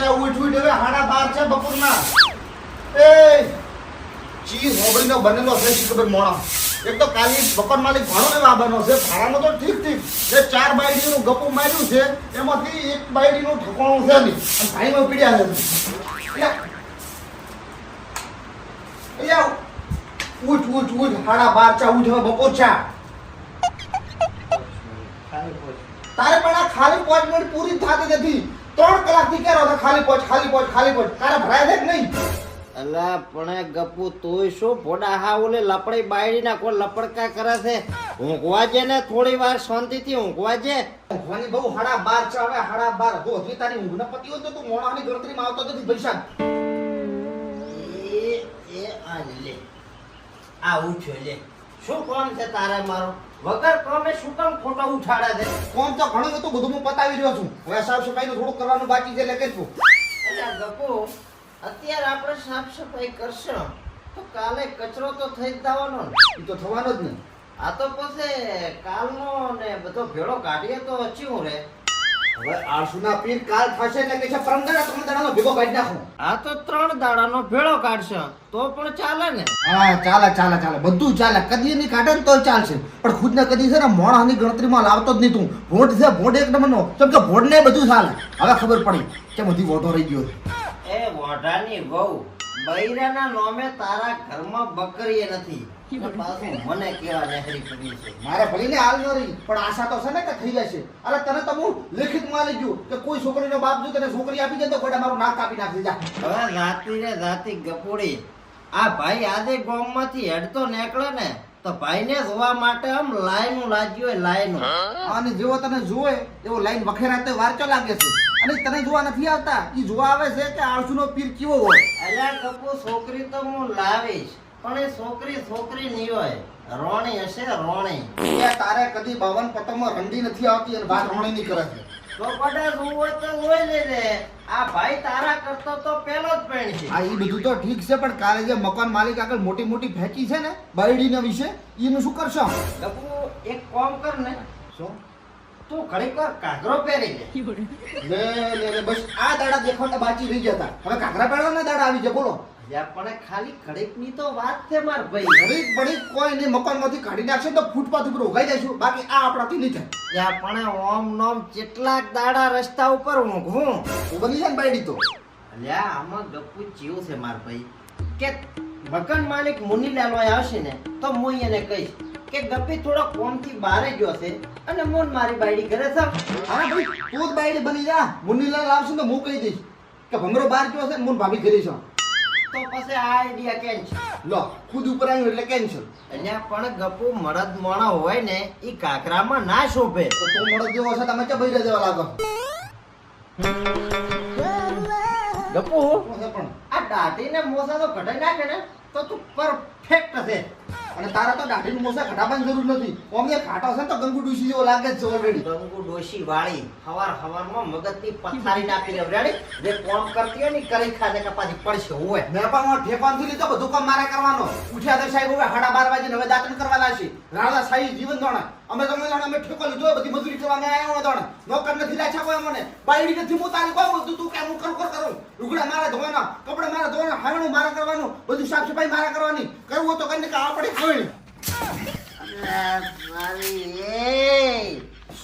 લે ઉઠ ઉઠ, હવે હાડા બાર છે બપોરના. એ ચીઝ હોબળીનો બનેલો છે, શી ખબર મોણા. એક તો કાલી બપોર માલિક ભાડો ને વાબનો છે ભાડાનો તો ઠીક ઠીક. જે ચાર બાયડીનું ગપુ માર્યું છે, એમાંથી એક બાયડીનું ઠકોણું છે નહીં. અને ભાઈમાં પીડ્યા છે. અહીંયા એટલે ઉઠ ઉઠ ઉઠ, હાડા બાર ચા ઉઠ, હવે બપોર ચા તારે પણ આ ખાલી પાંચ મિનિટ પૂરી થતી નથી. ત્રણ કલાકથી કહેરો હતો ખાલી પોચ ખાલી પોચ ખાલી પોચ. તારે ભરાય દેખ કે નહીં? અલા પણ ગપુ તોય શું ભોડા હા ઓલે લપડી બાયડી ના કોઈ લપડકા કરે છે? ઊંઘવા જે ને થોડી વાર શાંતિથી ઊંઘવા જે. ઊંઘવાની બહુ હાડા બાર છે હવે હાડા બાર. તો હજી તારી ઊંઘ ન પતી હોય તો તું મોણાની ગણતરીમાં આવતો નથી પૈસા એ એ આ લે. આ ઉઠ્યો લે. શું કોણ છે તારે મારો? વગર ક્રમે શું કામ ફોટો ઉઠાડે છે? કોમ તો ઘણું હતું બધું હું પતાવી રહ્યો છું. હવે સાફ સફાઈનું થોડું કરવાનું બાકી છે એટલે કે છું અલ્યા ગપુ અત્યારે આપણે સાફ સફાઈ કરશું તો કાલે કચરો તો થઈ જ જવાનો ને. એ તો થવાનો જ ને. આ તો પછી કાલનો ને બધો ભેળો કાઢીએ તો અચ્યું રે હવે આળસુના પીર કાલ થશે કે છે? પરમ દાડા ત્રણ દાડાનો ભેગો કાઢી નાખું. આ તો ત્રણ દાડાનો ભેળો કાઢશે. તો પણ ચાલે ને. હા ચાલે ચાલે ચાલે. બધું ચાલે. કદી નહીં કાઢે ને તોય ચાલશે. પણ ખુદ ને કદી છે ને મોણાની ગણતરીમાં લાવતો જ નહીં તું. ભોટ છે ભોટ એક નંબરનો. કેમ કે ભોટ ને બધું ચાલે. હવે ખબર પડી કે બધી વોટો રહી ગયો એ વોઢાની વહુ બૈરાના નોમે તારા ઘરમાં બકરીએ નથી. ને મને કેવા નહેરી પડી છે? મારે ભલીને હાલ ન રહી પણ આશા તો છે ને કે થઈ જશે. અરે તને તો હું લેખિતમાં લઈ ગયું કે કોઈ છોકરીનો બાપ જો તને છોકરી આપી દે તો કોઈ મારું નાક કાપી નાખી જા. હવે રાતી રે રાતી ગપુડી. આ ભાઈ આજે ગામમાંથી હેડતો નીકળે ને તો ભાઈને જોવા માટે આમ લાઈનું લાગ્યું હોય લાઈનું. અને જેવો તને જોવે એવો લાઈન વખેરા તો વાર લાગે છે. અને તને જોવા નથી આવતા એ જોવા આવે છે કે આળસુનો પીર કેવો હોય? અલ્યા કપુ છોકરી તો હું લાવીશ. પણ એ છોકરી છોકરી નહીં હોય. રોણી હશે રોણી. ત્યાં તારે કદી બાવન પતંગમાં રંડી નથી આવતી અને વાત રોણી ની કરે છે. તો કદાચ હું હોય તો હોય લેજે આ ભાઈ તારા કરતો તો પેલો જ પેણ છે. આ ઈ બધું તો ઠીક છે પણ કાલે જે મકાન માલિક આગળ મોટી મોટી ફેંકી છે ને બાયડીના વિશે એનું શું કરશો? ડબુ એક કામ કર ને. શું? તું ઘડીક વાર કાગરો પહેરી લે. લે લે લે બસ. આ દાડા દેખાતા બાકી રહી જતા. હવે કાગરા પહેરવાના દાડા આવી જાય બોલો. પણ ખાલી ઘડીક તો વાત છે માર ભાઈ. ઘડીક બડીક કોઈ નહીં મકાનમાંથી કાઢી નાખશે તો ફૂટપાથ ઉપર ઉગાઈ જઈશું. બાકી આ આપણાથી નહીં થાય. પણ ઓમ નોમ કેટલાક દાડા રસ્તા ઉપર ઊંઘું હું. બની જાય બાયડી તો? અલ્યા આમાં ગપ્પુ ચિયું છે માર ભાઈ. કે મકાન માલિક મુનીલાલ ભાઈ આવશે ને તો હું એને કહીશ કે ગપ્પી થોડો કોમથી બારે ગયો છે અને મોન મારી બાયડી ઘરે છે હા ભાઈ તું જ બાયડી બની જા. મુનીલાલ આવશે ને હું કહી દઈશ કે ભમરો બહાર ગયો છે ને મુન ભાભી ઘરે છે તો પછી આ આઈડિયા કેન્સલ લો ખુદ ઉપર આવ્યું એટલે કેન્સલ અહીંયા પણ ગપુ મરદ મોણા હોય ને એ કાકરામાં ના શોભે. તો તો મોડો જેવો છે તમે બૈરા જેવા લાગો? ગપુ પણ? આ દાઢીને મોસા તો ઘટાઈ નાખે ને તો તું પરફેક્ટ છે અને તારા તો દાઢીનું મોસા ઘટાડવાની જરૂર નથી. ઓમ એ ઘાટો છે ને તો ગંગુ ડુસી જેવો લાગે જ છે ઓલરેડી ગંગુ ડોશી વાળી હવાર હવારમાં મગજની પથારી નાખી લે રેડી જે કોમ કરતી હોય ને કરી ખાને કે પાછી પડશે હોય. મેપામાં ઠેકાણથી લીધો બધું કામ મારે કરવાનો. ઉઠ્યા તો સાહેબ હવે હાડા બાર વાગે હવે દાંતણ કરવા લાગશે. રાણા સાહેબ જીવન ધોણે. અમે તમે જાણે અમે ઠેકો લીધો બધી મજૂરી કરવા અમે આવ્યા હોય નોકર નથી રાખ્યા કોઈ મને બાયડી નથી હું તારી કોઈ બધું તું કેમ હું કર કર લુગડા મારે ધોવાના કપડા મારે ધોવાના હાણું મારા કરવાનું બધું સાફ સફાઈ મારા કરવાની. કરવું તો કરીને કે આ પડી ખાવણી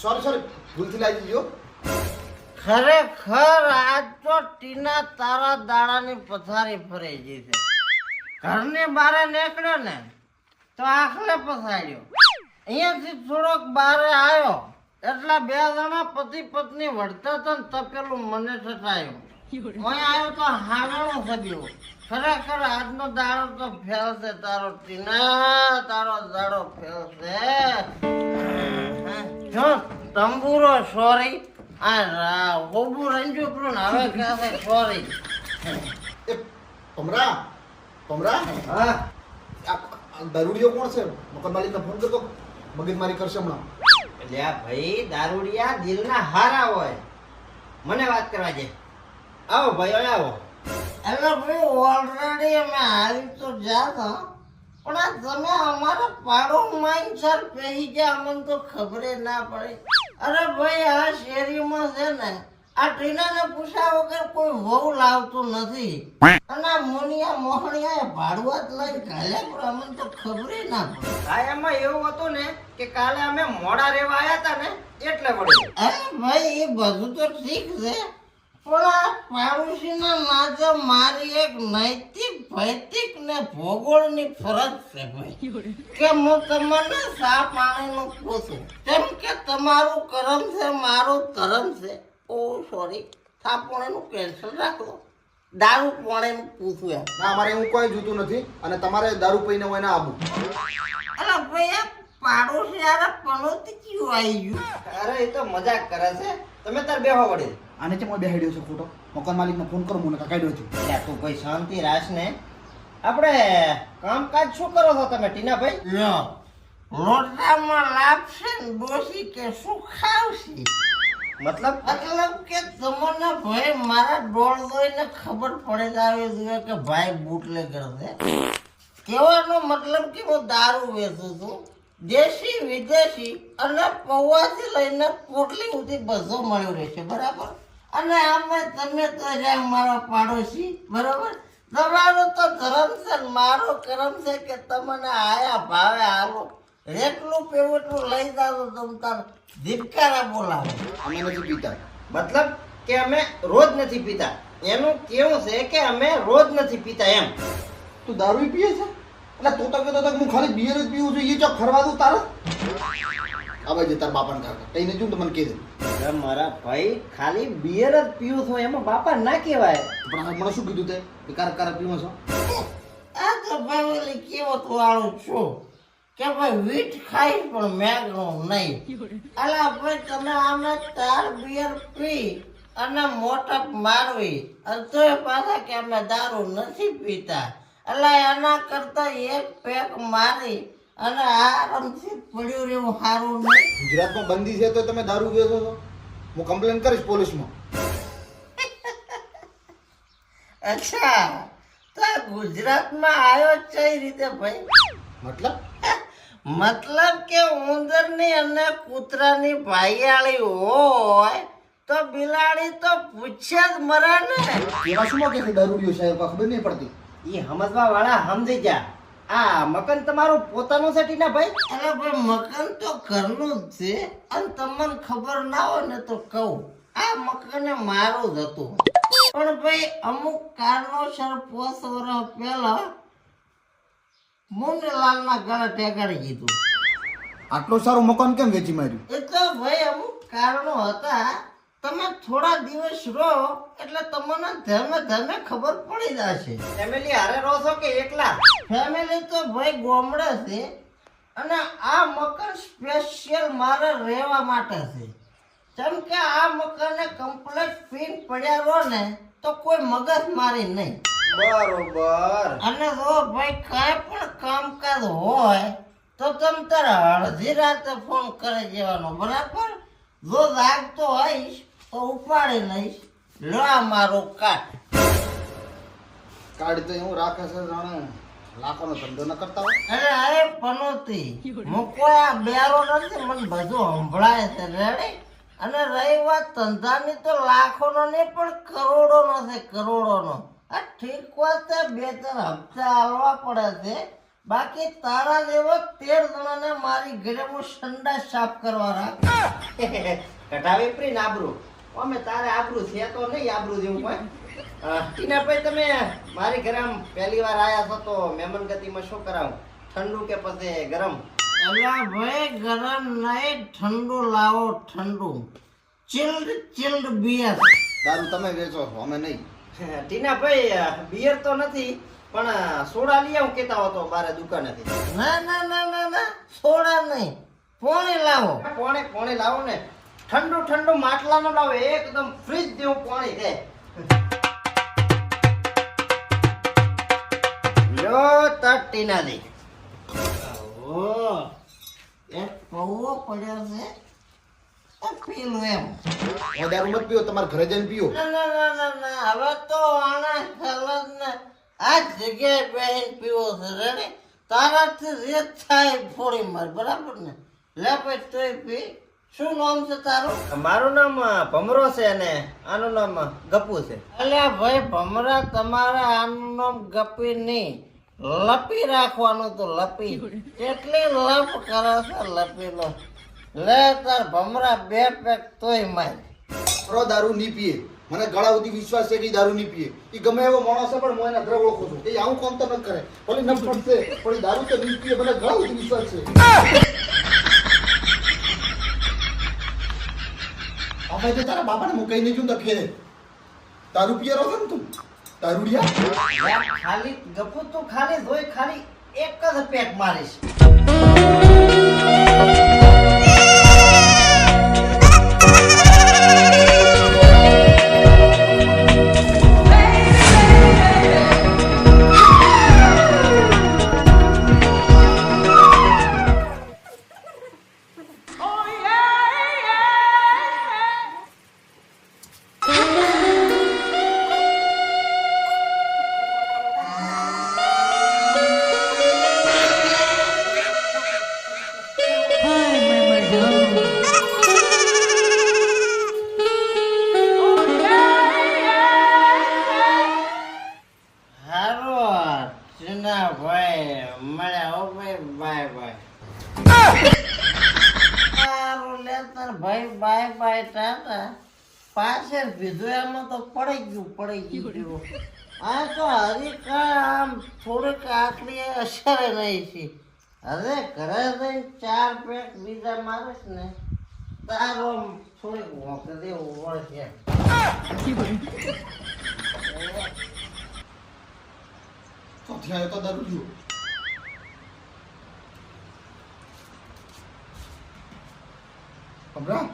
સોરી સોરી ભૂલથી લાગી ગયો. ખરેખર આજ તો ટીના તારા દાડાની પથારી ફરાઈ ગઈ છે. ઘરની બહાર નીકળ્યો ને તો આખલે પથાર્યો. અહીંયાથી થોડોક બહાર આવ્યો. એટલા બે જણા પતિ પત્ની વળતા હતા ને તપેલું મને ઠઠાયું અહીં આવ્યો તો હાગણું સગ્યો ખરેખર આજનો દાડો તો ફેલશે તારો ટીના તારો દાડો ફેલશે. જો તંબુરો સોરી. આ રા- હોબુ રંજુ પણ હવે કહે સોરી. કમરા ભમરા હા. આ આ કોણ છે? મકાન માલિકને ફોન કરતો. મગજમારી કરશે હમણાં. એટલે આ ભાઈ દારૂડિયા દિલના હારા હોય. મને વાત કરવા દે. આવો ભાઈ હવે આવો. એટલે ભાઈ ઓલરેડી અમે આવી તો જાતા પણ આ તમે અમારા પાડો માઈન સર પહેરી ગયા અમને તો ખબરે ના પડે. અરે ભાઈ આ શેરીમાં છે ને આ ટીનાને પૂછ્યા વગર કોઈ વહુ લાવતું નથી. અને આ મોનિયા મોહણિયા ભાડુઆત લઈને કાલે પણ અમને તો ખબર ના પડે. એમાં એવું હતું ને કે કાલે અમે મોડા રેવા આવ્યા હતા ને એટલે વળી. અરે ભાઈ એ બધું તો ઠીક છે પણ આ પાડોશીના નાતે મારી એક નૈતિક ભૈતિક ને ભૂગોળની ફરજ છે ભાઈ. કે હું તમને સા પાણીનું પૂછું. કેમ કે તમારું કરમ છે મારું ધર્મ છે. ઓ સોરી સા કેન્સલ રાખો. દારૂ પોણે પૂછું એમ. ના અમારે હું કોઈ જોતું નથી અને તમારે દારૂ પીને હોય ને આવું અલા ભાઈ આ પાડોશી આરા પનોતી ક્યું આવી ગયું? અરે એ તો મજાક કરે છે. તમે તાર બેહો વડે. આને ચેમાં બેહાડ્યો છે ફોટો મકાન માલિકને ફોન કરો મને કાઢ્યો છું એટલે તું કોઈ શાંતિ રાખ ને. આપણે કામકાજ શું કરો છો તમે ટીનાભાઈ? ભાઈ લોટામાં લાપશે ને ડોસી કે શું ખાવશે? મતલબ? મતલબ કે તમને ભાઈ મારા ડોળ જોઈને ખબર પડે જ આવી જોઈએ કે ભાઈ બુટલે કરશે. કહેવાનો મતલબ કે હું દારૂ વેચું છું. દેશી, વિદેશી અને પૌવાથી લઈને પોટલી સુધી બધું મળ્યું રહેશે બરાબર? અને આમાં તમે તો રહ્યા મારા પાડોશી, બરાબર? તમારો તો ધર્મ છે મારો કરમ છે કે તમને આયા ભાવે આલો એટલું પેવટલું લઈ જાવ તમ તાર ધીપકારા બોલાવે. અમે નથી પીતા. મતલબ કે અમે રોજ નથી પીતા. એનું કેવું છે કે અમે રોજ નથી પીતા એમ. તું દારૂ પીએ છે? એટલે તું તો કહેતો હતો હું ખાલી બિયર જ પીવું છું એ જો ફરવા દઉં તારે? આવે જે તાર બાપાને કાકા કઈને જો તો મને કહી દે મારા ભાઈ ખાલી બિયર જ પીવું છું એમાં બાપા ના કહેવાય. પણ મને શું કીધું તે? કે કાર કારક પીવો છો? આ તો ભાઈ કેવો તો વાળું છું. કે ભાઈ વીટ ખાઈ પણ મેઘનું નહીં. અલા ભાઈ તમે આમે ચાર બિયર પી અને મોટપ મારવી. અને તોય પાછા કે અમે દારૂ નથી પીતા. અલા એના કરતા એક પેક મારી અને આરામથી પડ્યું રહેવું સારું નહીં. ગુજરાતમાં બંદી છે તો તમે દારૂ વેચો છો હું કમ્પ્લેન કરીશ પોલીસમાં. અચ્છા તો ગુજરાતમાં આવ્યો છે એ રીતે ભાઈ? મતલબ? મતલબ કે ઉંદરની અને કૂતરાની ભાઈયાળી હોય તો બિલાડી તો પૂછે જ મરે ને. કેવા શું કે છે સાહેબ? ખબર નહીં પડતી. એ સમજવા વાળા સમજી ગયા. આ મકાન તમારું પોતાનું છે ટીનાભાઈ અરે ભાઈ મકાન તો ઘરનું જ છે. અને તમને ખબર ના હોય ને તો કહું. આ મકાન મારું જ હતું. પણ ભાઈ અમુક કારણોસર પોસ વર્ષ પહેલા મુંડલાલના ગળે ટેકાડી દીધું આટલું સારું મકાન કેમ વેચી માર્યું? એ તો ભાઈ અમુક કારણો હતા તમે થોડા દિવસ રહો એટલે તમને ધર્મે ધર્મે ખબર પડી જશે. ફેમિલી હારે રહો છો કે એકલા? ફેમિલી તો ભાઈ ગોમડે છે અને આ મકાન સ્પેશિયલ મારે રહેવા માટે છે. જેમ કે આ મકાને કમ્પ્લીટ પીન પડ્યા રહો ને તો કોઈ મગજ મારી નહીં. બરોબર. અને જો ભાઈ કાંઈ કામકાજ હોય તો તમ તારે અડધી રાતે ફોન કરી દેવાનો બરાબર? જો લાગતો હોઈશ તો ઉપાડી લઈશ. લો આ મારો કાટ કાર્ડ તો એવું રાખે છે જાણે લાખોનો ધંધો ન કરતા હોય. અરે અરે પનોતી મૂકો આ બેરો નથી મને બધું સંભળાય છે રેડી અને રહી વાત ધંધાની તો લાખોનો નહીં પણ કરોડોનો છે કરોડોનો. આ ઠીક વાત બે ત્રણ હપ્તા હાલવા પડે છે. બાકી તારા જેવો તેર જણાને મારી ઘરે હું સંડાસ સાફ કરવા રાખ. કટાવી પ્રી ને આબરૂ. અમે તારે આબરૂ છે તો નહીં આબરૂ જેવું કોઈ અ, ટીનાભાઈ તમે મારી ઘરે આમ પહેલી વાર આવ્યા છો તો મહેમાન ગતિમાં શું કરાવું? ઠંડુ કે પછી ગરમ? અલા ભાઈ ગરમ નહીં ઠંડુ લાવો ઠંડુ. ચિલ્ડ ચિલ્ડ બિયર દારૂ તમે વેચો છો અમે નહીં. ટીનાભાઈ ભાઈ બિયર તો નથી પણ સોડા લઈ આવું કેતા હતો બારે દુકાનેથી. ના ના ના ના ના સોડા નહીં પોણી લાવો. પોણે પોણે લાવો ને. ઠંડુ ઠંડુ માટલાનો લાવો એકદમ ફ્રીજ જેવું પાણી છે. તા ટીના દે ઓ એ પૌવો પડ્યો છે. પીલું એમ. હું દારૂ મત પીવો તમારે ઘરે જઈને પીવો ના ના ના ના ના હવે તો આના ખલસ ને આ જગ્યાએ બેહીને પીવો છે રેડી? તારાથી જે થાય ફોડી માર બરાબર ને? લે ભાઈ તોય પી. શું નામ છે તારું? મારું નામ ભમરો છે ને આનું નામ ગપુ છે. અલ્યા ભાઈ ભમરા તમારા આનું નામ ગપી નહીં. લપી રાખવાનું તો લપી. કેટલી લપ કરે છે લપી લો લે તાર ભમરા બે પેક તોય માર. પ્રો દારૂ નહીં પીએ. મને ગળા સુધી વિશ્વાસ છે કે દારૂ નહીં પીએ. એ ગમે એવો માણસ છે પણ હું એને અધર ઓળખું છું. એ આવું કામ તો ન કરે. ભલે ન પડશે પણ દારૂ તો ની પીએ. મને ગળા સુધી વિશ્વાસ છે. હવે તો તારા બાપાને મુકાઈ નહીં જઉં તો ખેરે દારૂ પીએ રહો ને તું? દારૂડિયા ખાલી ગપુ તું ખાલી ધોઈ ખાલી એક જ પેક મારીશ. પીધું તો પડી ગયું પડી ગયું. આ તો હરીકા આમ થોડીક આકડી અસર નહીં છે. હવે ઘરે જઈ ચાર પેક બીજા મારીશ ને, તારો થોડીક વખતે વળશે. તો આવ્યો તો દરું જુઓ. હમણાં